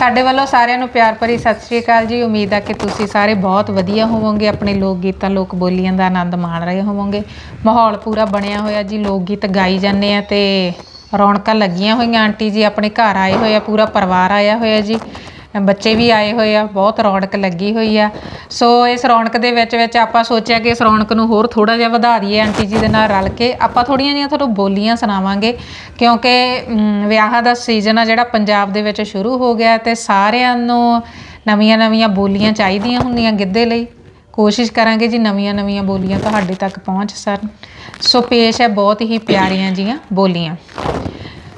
ਸਾਡੇ ਵੱਲੋਂ ਸਾਰਿਆਂ ਨੂੰ ਪਿਆਰ ਭਰੀ ਸਤਿ ਸ਼੍ਰੀ ਅਕਾਲ ਜੀ। ਉਮੀਦ ਆ ਕਿ ਤੁਸੀਂ ਸਾਰੇ ਬਹੁਤ ਵਧੀਆ ਹੋਵੋਗੇ। ਆਪਣੇ ਲੋਕ ਗੀਤਾਂ, ਲੋਕ ਬੋਲੀਆਂ ਦਾ ਆਨੰਦ ਮਾਣ ਰਹੇ ਹੋਵੋਗੇ। ਮਾਹੌਲ ਪੂਰਾ ਬਣਿਆ ਹੋਇਆ ਜੀ। ਲੋਕ ਗੀਤ ਗਾਈ ਜਾਂਦੇ ਆ ਤੇ ਰੌਣਕਾਂ ਲੱਗੀਆਂ ਹੋਈਆਂ। ਆਂਟੀ ਜੀ ਆਪਣੇ ਘਰ ਆਏ ਹੋਏ ਆ, ਪੂਰਾ ਪਰਿਵਾਰ ਆਇਆ ਹੋਇਆ ਜੀ। ਬੱਚੇ ਵੀ ਆਏ ਹੋਏ ਆ, ਬਹੁਤ ਰੌਣਕ ਲੱਗੀ ਹੋਈ ਆ। ਸੋ ਇਸ ਰੌਣਕ ਦੇ ਵਿੱਚ ਵਿੱਚ ਆਪਾਂ ਸੋਚਿਆ ਕਿ ਇਸ ਰੌਣਕ ਨੂੰ ਹੋਰ ਥੋੜਾ ਜਿਹਾ ਵਧਾ ਦਈਏ, ਆਂਟੀ ਜੀ ਦੇ ਨਾਲ ਰਲ ਕੇ। ਆਪਾਂ ਥੋੜੀਆਂ ਜਿਹੀਆਂ ਤੁਹਾਨੂੰ ਬੋਲੀਆਂ ਸੁਣਾਵਾਂਗੇ, ਕਿਉਂਕਿ ਵਿਆਹਾਂ ਦਾ ਸੀਜ਼ਨ ਆ ਜਿਹੜਾ ਪੰਜਾਬ ਦੇ ਵਿੱਚ ਸ਼ੁਰੂ ਹੋ ਗਿਆ ਤੇ ਸਾਰਿਆਂ ਨੂੰ ਨਵੀਆਂ ਨਵੀਆਂ ਬੋਲੀਆਂ ਚਾਹੀਦੀਆਂ ਹੁੰਦੀਆਂ ਗਿੱਧੇ ਲਈ। ਕੋਸ਼ਿਸ਼ ਕਰਾਂਗੇ ਜੀ ਨਵੀਆਂ ਨਵੀਆਂ ਬੋਲੀਆਂ ਤੁਹਾਡੇ ਤੱਕ ਪਹੁੰਚ ਸਨ ਸੋ ਪੇਸ਼ ਹੈ ਬਹੁਤ ਹੀ ਪਿਆਰੀਆਂ ਜੀਆਂ ਬੋਲੀਆਂ।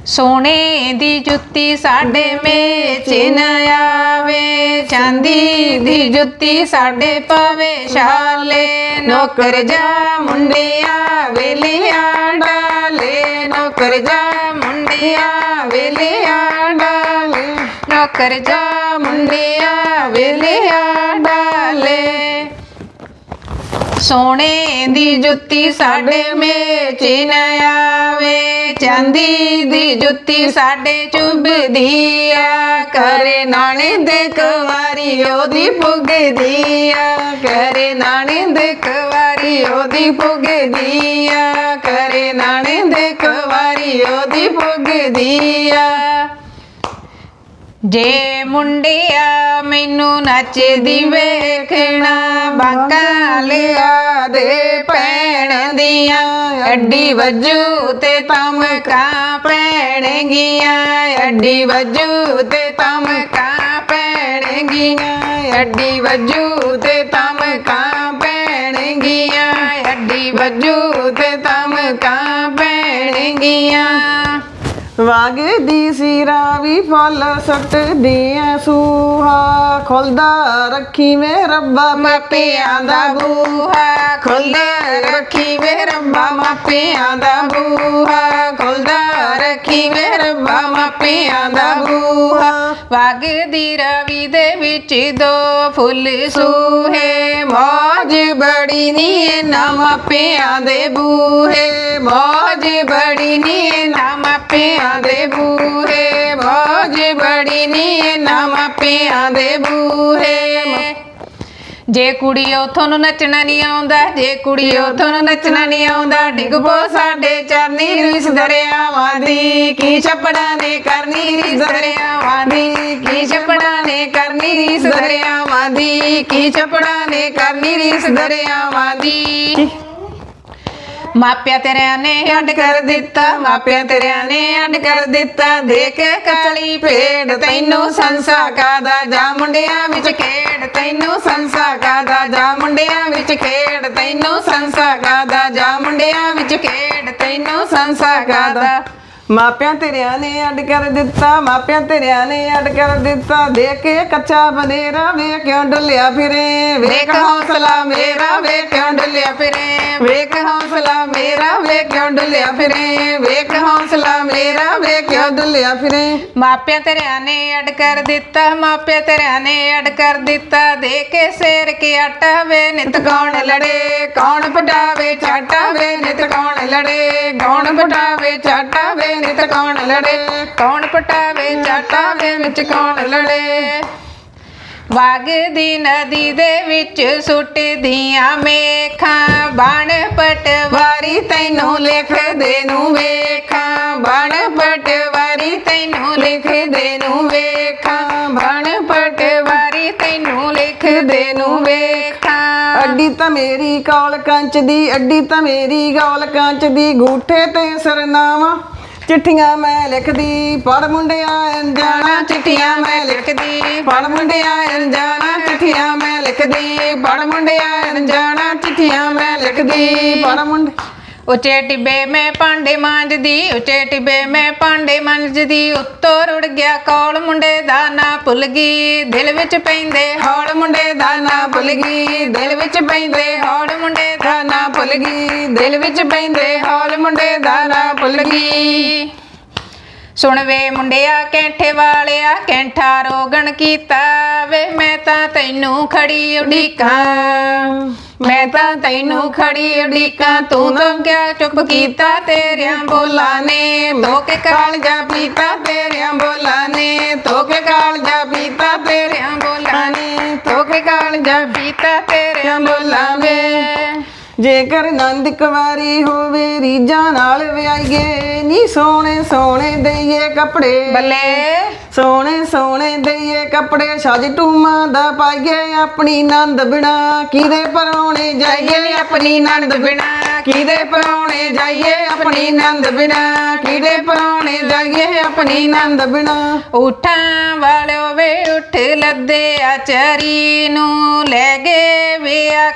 ਸੋਨੇ ਦੀ ਜੁੱਤੀ ਸਾਡੇ ਮੇਚ ਨ ਆਵੇ, ਚਾਂਦੀ ਦੀ ਜੁੱਤੀ ਸਾਡੇ ਪਵੇ ਛਾਲੇ ਨੌਕਰ ਜਾ ਮੁੰਡਿਆ, ਵੇਲਿਆ ਡਾਲੇ, ਨੌਕਰ ਜਾ ਮੁੰਡਿਆ, ਵੇਲਿਆ ਡਾਲੇ, ਨੌਕਰ ਜਾ ਮੁੰਡਿਆ, ਵੇਲਿਆਂ ਡਾਲੇ। ਸੋਨੇ ਦੀ ਜੁੱਤੀ ਸਾਡੇ ਮੇਚ ਨ ਆਵੇ, ਚਾਂਦੀ ਦੀ ਜੁੱਤੀ ਸਾਡੇ ਚੁੱਭਦੀ ਆ। ਕਰੇ ਨਾਣੇ ਦੇ ਕਵਾਰੀ ਉਹਦੀ ਪੁੱਗਦੀ ਆ। ਕਰੇ ਨਾਣੇ ਦੇ ਕਵਾਰੀ ਉਹਦੀ ਪੁੱਗਦੀ ਆ। ਕਰੇ ਨਾਣੇ ਦੇ ਕਵਾਰੀ ਉਹਦੀ ਪੁੱਗਦੀ ਆ। ਜੇ ਮੁੰਡਿਆ ਮੈਨੂੰ ਨੱਚਦੀ ਵੇਖਣਾ, ਬਾਂਕਾ ਲਿਆ ਦੇ ਪੈਣ ਦੀਆਂ, ਅੱਡੀ ਵੱਜੂ ਤੇ ਤਮਕਾਂ ਪੈਣਗੀਆਂ, ਅੱਡੀ ਵੱਜੂ ਤੇ ਤਮਕਾਂ ਪੈਣਗੀਆਂ, ਅੱਡੀ ਵੱਜੂ ਤੇ ਤਮਕਾਂ ਪੈਣਗੀਆਂ, ਅੱਡੀ ਵੱਜੂ ਤੇ ਤਮਕਾਂ ਪੈਣਗੀਆਂ। ਵਾਗਦੀ ਸਿਰਾ ਵੀ ਫਲ ਸੱਟਦੀ ਐ ਸੂਹਾ। ਖੁੱਲਦਾ ਰੱਖੀ ਵੇ ਰੱਬਾ ਮਾਪਿਆਂ ਦਾ ਬੂਹਾ। ਖੁੱਲਦਾ ਰੱਖੀ ਵੇ ਰੱਬਾ ਮਾਪਿਆਂ ਦਾ ਬੂਹਾ। ਖੁੱਲਦਾ ਰੱਖੀ ਵੇ ਰੱਬਾ ਮਾਪਿਆਂ ਦਾ ਬੂਹਾ। ਵਗਦੀ ਰਵੀ ਦੇ ਵਿੱਚ ਦੋ ਫੁੱਲ ਸੂਹੇ। ਮੌਜ ਬੜੀ ਨੀ ਨਾ ਮਾਪਿਆਂ ਦੇ ਬੂਹੇ। ਮੌਜ ਬੜੀ ਨੀ ਨਾ ਮਾਪਿਆਂ ਦੇ ਬੂਹੇ, ਮੌਜ ਬੜੀ ਨੀ ਨਾ ਮਾਪਿਆਂ ਦੇ ਬੂਹੇ। ਜੇ ਕੁੜੀਓ ਤੁਹਾਨੂੰ ਨੱਚਣਾ ਨਹੀਂ ਆਉਂਦਾ, ਜੇ ਕੁੜੀਓ ਤੁਹਾਨੂੰ ਨੱਚਣਾ ਨਹੀਂ ਆਉਂਦਾ ਡਿੱਗ ਪੋ ਸਾਡੇ ਚਰਨੀ ਰੀਸ ਦਰਿਆਵਾਂ ਦੀ, ਕੀ ਛਪੜਾ ਨੇ ਕਰਨੀ ਰੀਸ ਦਰਿਆਵਾਂ ਦੀ, ਕੀ ਛਪੜਾਂ ਨੇ ਕਰਨੀ ਰੀਸ ਦਰਿਆਵਾਂ ਦੀ, ਕੀ ਛਪੜਾ ਨੇ ਕਰਨੀ ਰੀਸ ਦਰਿਆਵਾਂ ਦੀ। ਮਾਪਿਆਂ ਤੇਰਿਆਂ ਨੇ ਅੱਡ ਕਰ ਦਿੱਤਾ, ਮਾਪਿਆਂ ਤੇਰਿਆਂ ਨੇ ਅੱਡ ਕਰ ਦਿੱਤਾ। ਦੇਖ ਕਾਲੀ ਭੇਡ, ਤੈਨੂੰ ਸੰਸਾ ਕਾਦਾ ਜਾ? ਮੁੰਡਿਆਂ ਵਿੱਚ ਖੇਡ, ਤੈਨੂੰ ਸੰਸਾ ਕਾਦਾ ਜਾ? ਮੁੰਡਿਆਂ ਵਿੱਚ ਖੇਡ, ਤੈਨੂੰ ਸੰਸਾ ਕਾਦਾ ਜਾ? ਮੁੰਡਿਆਂ ਵਿੱਚ ਖੇਡ, ਤੈਨੂੰ ਸੰਸਾ ਕਾਦਾ? ਮਾਪਿਆਂ ਤੇਰਿਆਂ ਨੇ ਅੱਡ ਕਰ ਦਿੱਤਾ ਮਾਪਿਆਂ ਤੇਰਿਆਂ ਨੇ ਅੱਡ ਕਰ ਦਿੱਤਾ। ਦੇਖ ਕੇ ਕੱਚਾ ਬਨੇਰਾ ਵੇ ਕਿਉਂ ਡੁੱਲਿਆ ਫਿਰੇ। ਵੇਖ ਹੌਸਲਾ ਮੇਰਾ ਵੇ ਕਿਉਂ ਡੁੱਲਿਆ ਫਿਰੇ। ਵੇਖ ਹੌਸਲਾ ਮੇਰਾ ਵੇ ਕਿਉਂ ਡੁੱਲਿਆ ਫਿਰੇ। ਵੇਖ ਹੌਸਲਾ ਮੇਰਾ ਵੇ ਕਿਉਂ ਡੁੱਲਿਆ ਫਿਰੇ। ਮਾਪਿਆਂ ਤੇਰਿਆਂ ਨੇ ਅਡ ਕਰ ਦਿੱਤਾ ਮਾਪਿਆਂ ਤੇਰਿਆਂ ਨੇ ਅਡ ਕਰ ਦਿੱਤਾ। ਦੇ ਕੇ ਸੇਰ ਕੇ ਆਟਾ ਵੇ ਨਿਤ ਕੌਣ ਲੜੇ? ਕੌਣ ਪਟਾਵੇ ਚਾਟਾ ਵੇ ਨਿਤ ਕੌਣ ਲੜੇ? ਕੌਣ ਪਟਾਵੇ ਚਾਟਾ ਵੇ ਨਿਤ ਕੌਣ ਲੜੇ? ਕੌਣ ਪਟਾਵੇ ਚਾਟਾ ਵੇ ਵਿੱਚ ਕੌਣ ਲੜੇ? ਵਗਦੀ ਨਦੀ ਦੇ ਵਿੱਚ ਸੁੱਟਦੀਆਂ ਮੇਖਾਂ, ਬਣ ਪਟਵਾਰੀ ਤੈਨੂੰ ਲਿਖਦੇ ਨੂੰ ਵੇਖਾਂ। ਬਣ ਪਟਵਾਰੀ ਤੈਨੂੰ ਲਿਖਦੇ ਨੂੰ ਵੇਖਾਂ। ਬਣ ਪਟਵਾਰੀ ਤੈਨੂੰ ਲਿਖਦੇ ਨੂੰ ਵੇਖਾਂ। ਅੱਡੀ ਤਾਂ ਮੇਰੀ ਕੌਲ ਕੰਚ ਦੀ, ਅੱਡੀ ਤਾਂ ਮੇਰੀ ਕੌਲ ਕੰਚ ਦੀ, ਗੂਠੇ ਤੇ ਸਰਨਾਵਾ। ਚਿੱਠੀਆਂ ਮੈਂ ਲਿਖਦੀ ਪੜ ਮੁੰਡਿਆ ਅਣਜਾਣਾ ਚਿੱਠੀਆਂ ਮੈਂ ਲਿਖਦੀ। ਪੜ ਮੁੰਡਿਆ ਅਣਜਾਣਾ ਚਿੱਠੀਆਂ ਮੈਂ ਲਿਖਦੀ ਪੜ ਮੁੰਡਿਆ ਅਣਜਾਣਾ ਚਿੱਠੀਆਂ ਮੈਂ ਲਿਖਦੀ ਪੜ ਮੁੰਡੇ ਉੱਚੇ ਟਿੱਬੇ ਮੈਂ ਭਾਂਡੇ ਮਾਂਜਦੀ, ਉੱਚੇ ਟਿੱਬੇ ਮੈਂ ਭਾਂਡੇ ਮਾਂਜਦੀ। ਉੱਤੋਂ ਰੁੜ ਗਿਆ ਕੌਲ ਮੁੰਡੇ ਦਾ ਨਾਂ ਭੁੱਲ ਗਈ। ਦਿਲ ਵਿੱਚ ਪੈਂਦੇ ਹੌਲ ਮੁੰਡੇ ਦਾ ਨਾਂ ਭੁੱਲ ਗਈ। ਦਿਲ ਵਿੱਚ ਪੈਂਦੇ ਹੌਲ ਮੁੰਡੇ ਦਾ ਨਾਂ ਭੁੱਲ ਗਈ। ਦਿਲ ਵਿੱਚ ਪੈਂਦੇ ਹੌਲ ਮੁੰਡੇ ਦਾ ਨਾਂ ਭੁੱਲ ਗਈ। ਸੁਣ ਵੇ ਮੁੰਡਿਆ, ਕੈਂਠੇ ਵਾਲਿਆ, ਕੈਂਠਾ ਰੋਗਣ ਕੀਤਾ। ਵੇ ਮੈਂ ਤਾਂ ਤੈਨੂੰ ਖੜੀ ਉਡੀਕਾਂ। ਮੈਂ ਤਾਂ ਤੈਨੂੰ ਖੜੀ ਅੜੀਕਾਂ ਤੂੰ ਤਾਂ ਕਿਆ ਚੁੱਪ ਕੀਤਾ ਤੇਰਿਆਂ ਬੋਲਾਂ ਨੇ। ਧੋਕੇ ਕਾਲਜਾ ਪੀਤਾ ਤੇਰਿਆਂ ਬੋਲਾਂ ਨੇ। ਧੋਕੇ ਕਾਲਜਾ ਪੀਤਾ ਤੇਰਿਆਂ ਬੋਲਾਂ ਨੇ। ਧੋਕੇ ਕਾਲਜਾ ਪੀਤਾ ਤੇਰਿਆਂ ਬੋਲਾਂ ਨੇ। ਜੇਕਰ ਨੰਦ ਕੁਵਾਰੀ ਹੋਵੇ ਰੀਜਾਂ ਨਾਲ ਵਿਆਹੀਏ ਨੀ ਸੋਹਣੇ ਸੋਹਣੇ ਦਈਏ ਕੱਪੜੇ। ਬੱਲੇ। ਸੋਹਣੇ ਸੋਹਣੇ ਦਈਏ ਕੱਪੜੇ ਸਜ ਟੂਮਾਂ ਦਾ ਪਾਈਏ ਆਪਣੀ ਨੰਦ ਬਿਨਾ। ਕਿਹਦੇ ਪਰੌਣੇ ਜਾਈਏ ਆਪਣੀ ਨੰਦ ਬਿਨਾ। ਕਿਹਦੇ ਪਰੌਣੇ ਜਾਈਏ ਆਪਣੀ ਨੰਦ ਬਿਨਾ? ਕਿਹਦੇ ਪਰੌਣੇ ਜਾਈਏ ਆਪਣੀ ਨੰਦ ਬਿਨਾ? ਉਠਾਂ ਵਾਲਿਓ ਵੇ ਉੱਠ ਲੱਦੇ ਆ ਚਰੀ ਨੂੰ।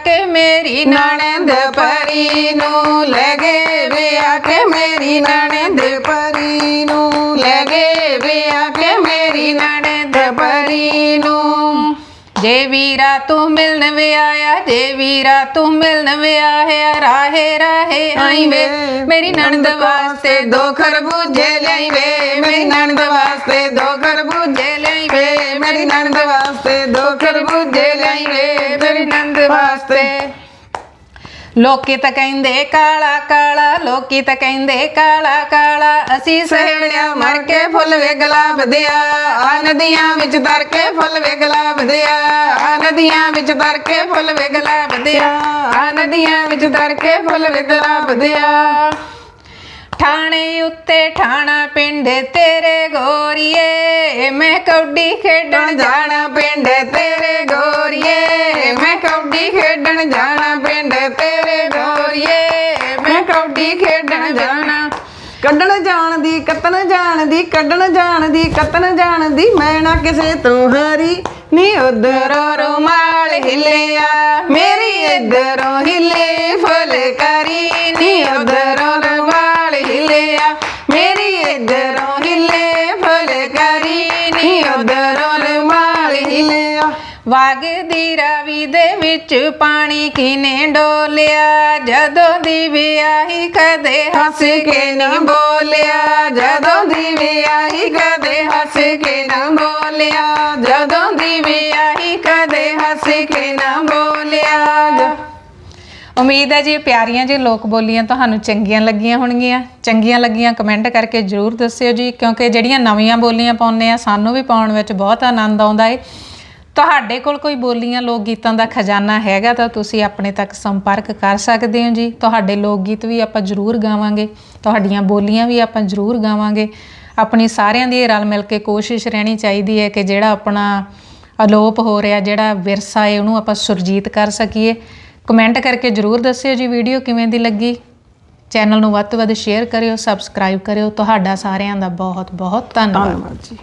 ਕੇ ਮੇਰੀ ਨਣਦ ਪਰੀ ਨੂੰ ਲੈ ਗਏ ਵੇ ਆ ਕੇ ਮੇਰੀ ਨਣਦ ਪਰੀ ਨੂੰ ਲੈ ਗਏ ਕੇ ਮੇਰੀ ਨਣਦ ਪਰੀ ਨੂੰ। ਜੇ ਵੀਰਾ ਤੂੰ ਮਿਲਣ ਵੇ ਆਇਆ ਜੇ ਵੀਰਾ ਤੂੰ ਮਿਲਣ ਵੇ ਆਇਆ ਰਾਹੇ ਰਾਹੇ ਆਈ ਵੇ। ਮੇਰੀ ਨਣਦ ਵਾਸਤੇ ਦੋ ਖਰਬੂਜੇ ਲਈ ਵੇ, ਮੇਰੀ ਨਣਦ ਵਾਸਤੇ ਦੋ ਖਰਬੂਜੇ ਲਈ ਵੇ। ਮੇਰੀ ਨਣਦ ਵਾਸਤੇ ਦੋ ਖਰਬੂਜੇ ਲਈ ਵੇ ਮੇਰੀ ਨਣਦ ਵਾਸਤੇ। ਲੋਕੀ ਤਾਂ ਕਹਿੰਦੇ ਕਾਲਾ ਕਾਲਾ, ਲੋਕੀ ਤਾਂ ਕਹਿੰਦੇ ਕਾਲਾ ਕਾਲਾ। ਅਸੀਂ ਸਹੇੜਿਆ ਮਰ ਕੇ ਫੁੱਲ ਵੇ ਗੁਲਾਬ ਦਿਆ ਆ ਨਦੀਆਂ ਵਿੱਚ ਤਰ ਕੇ ਫੁੱਲ ਵੇ ਗੁਲਾਬ ਦਿਆ ਆ ਨਦੀਆਂ ਵਿੱਚ ਤਰ ਕੇ ਫੁੱਲ ਵੇ ਗੁਲਾਬ ਦਿਆ ਆ ਨਦੀਆਂ ਵਿੱਚ ਦਰ ਕੇ ਫੁੱਲ ਵੇ ਗੁਲਾਬ ਦਿਆ ਠਾਣੇ ਉੱਤੇ ਠਾਣਾ ਪਿੰਡ ਤੇਰੇ ਗੋਰੀਏ। ਮੈਂ ਕੌਡੀ ਖੇਡਣ ਜਾਣਾ ਪਿੰਡ ਤੇਰੇ ਗੋਰੀਏ। ਮੈਂ ਕੌਡੀ ਖੇਡਣ ਜਾਣਾ ਪਿੰਡ ਤੇਰੇ ਗੋਰੀਏ। ਮੈਂ ਕੌਡੀ ਖੇਡਣ ਜਾਣਾ। ਕੱਢਣ ਜਾਣ ਦੀ ਕੱਤਣ ਜਾਣ ਦੀ ਕੱਢਣ ਜਾਣ ਦੀ ਕੱਤਣ ਜਾਣ ਦੀ ਮੈਂ ਨਾ ਕਿਸੇ ਤੋਂ ਹਾਰੀ। ਨੀ ਉਧਰ ਰੁਮਾਲ ਹਿੱਲਿਆ ਮੇਰੀ ਇਧਰੋਂ ਹਿੱਲੇ ਫੁਲਕਾਰੀ। ਨੀ ਉਧਰੋਂ ਵਗਦੀ ਰਾਵੀ ਦੇ ਵਿੱਚ ਪਾਣੀ ਕਿਨੇ ਡੋਲਿਆ? ਜਦੋਂ ਦੀ ਵਿਆਹੀ ਕਦੇ ਹੱਸ ਕੇ ਨਾ ਬੋਲਿਆ? ਜਦੋਂ ਦੀ ਵਿਆਹੀ ਕਦੇ ਹੱਸ ਕੇ ਨਾ ਬੋਲਿਆ? ਜਦੋਂ ਦੀ ਵਿਆਹੀ ਕਦੇ ਹੱਸ ਕੇ ਨਾ ਬੋਲਿਆ? ਉਮੀਦ ਹੈ ਜੀ ਪਿਆਰੀਆਂ ਜੀ ਲੋਕ ਬੋਲੀਆਂ ਤੁਹਾਨੂੰ ਚੰਗੀਆਂ ਲੱਗੀਆਂ ਹੋਣਗੀਆਂ। ਚੰਗੀਆਂ ਲੱਗੀਆਂ ਕਮੈਂਟ ਕਰਕੇ ਜਰੂਰ ਦੱਸਿਓ ਜੀ ਕਿਉਂਕਿ ਜਿਹੜੀਆਂ ਨਵੀਆਂ ਬੋਲੀਆਂ ਪਾਉਂਦੇ ਆ ਸਾਨੂੰ ਵੀ ਪਾਉਣ ਵਿੱਚ ਬਹੁਤ ਆਨੰਦ ਆਉਂਦਾ ਏ। ਤੁਹਾਡੇ ਕੋਲ ਕੋਈ ਬੋਲੀਆਂ ਲੋਕ ਗੀਤਾਂ ਦਾ ਖਜ਼ਾਨਾ ਹੈਗਾ ਤਾਂ ਤੁਸੀਂ ਆਪਣੇ ਤੱਕ ਸੰਪਰਕ ਕਰ ਸਕਦੇ ਹੋ ਜੀ। ਤੁਹਾਡੇ ਲੋਕ ਗੀਤ ਵੀ ਆਪਾਂ ਜਰੂਰ ਗਾਵਾਂਗੇ। ਤੁਹਾਡੀਆਂ ਬੋਲੀਆਂ ਵੀ ਆਪਾਂ ਜਰੂਰ ਗਾਵਾਂਗੇ। ਆਪਣੀ ਸਾਰਿਆਂ ਦੀ ਇਹ ਰਲ ਮਿਲ ਕੇ ਕੋਸ਼ਿਸ਼ ਰਹਿਣੀ ਚਾਹੀਦੀ ਹੈ ਕਿ ਜਿਹੜਾ ਆਪਣਾ ਅਲੋਪ ਹੋ ਰਿਹਾ, ਜਿਹੜਾ ਵਿਰਸਾ ਹੈ, ਉਹਨੂੰ ਆਪਾਂ ਸੁਰਜੀਤ ਕਰ ਸਕੀਏ। ਕਮੈਂਟ ਕਰਕੇ ਜਰੂਰ ਦੱਸਿਓ ਜੀ ਵੀਡੀਓ ਕਿਵੇਂ ਦੀ ਲੱਗੀ। ਚੈਨਲ ਨੂੰ ਵੱਧ ਤੋਂ ਵੱਧ ਸ਼ੇਅਰ ਕਰਿਓ, ਸਬਸਕ੍ਰਾਈਬ ਕਰਿਓ। ਤੁਹਾਡਾ ਸਾਰਿਆਂ ਦਾ ਬਹੁਤ ਬਹੁਤ ਧੰਨਵਾਦ। ਧੰਨਵਾਦ ਜੀ।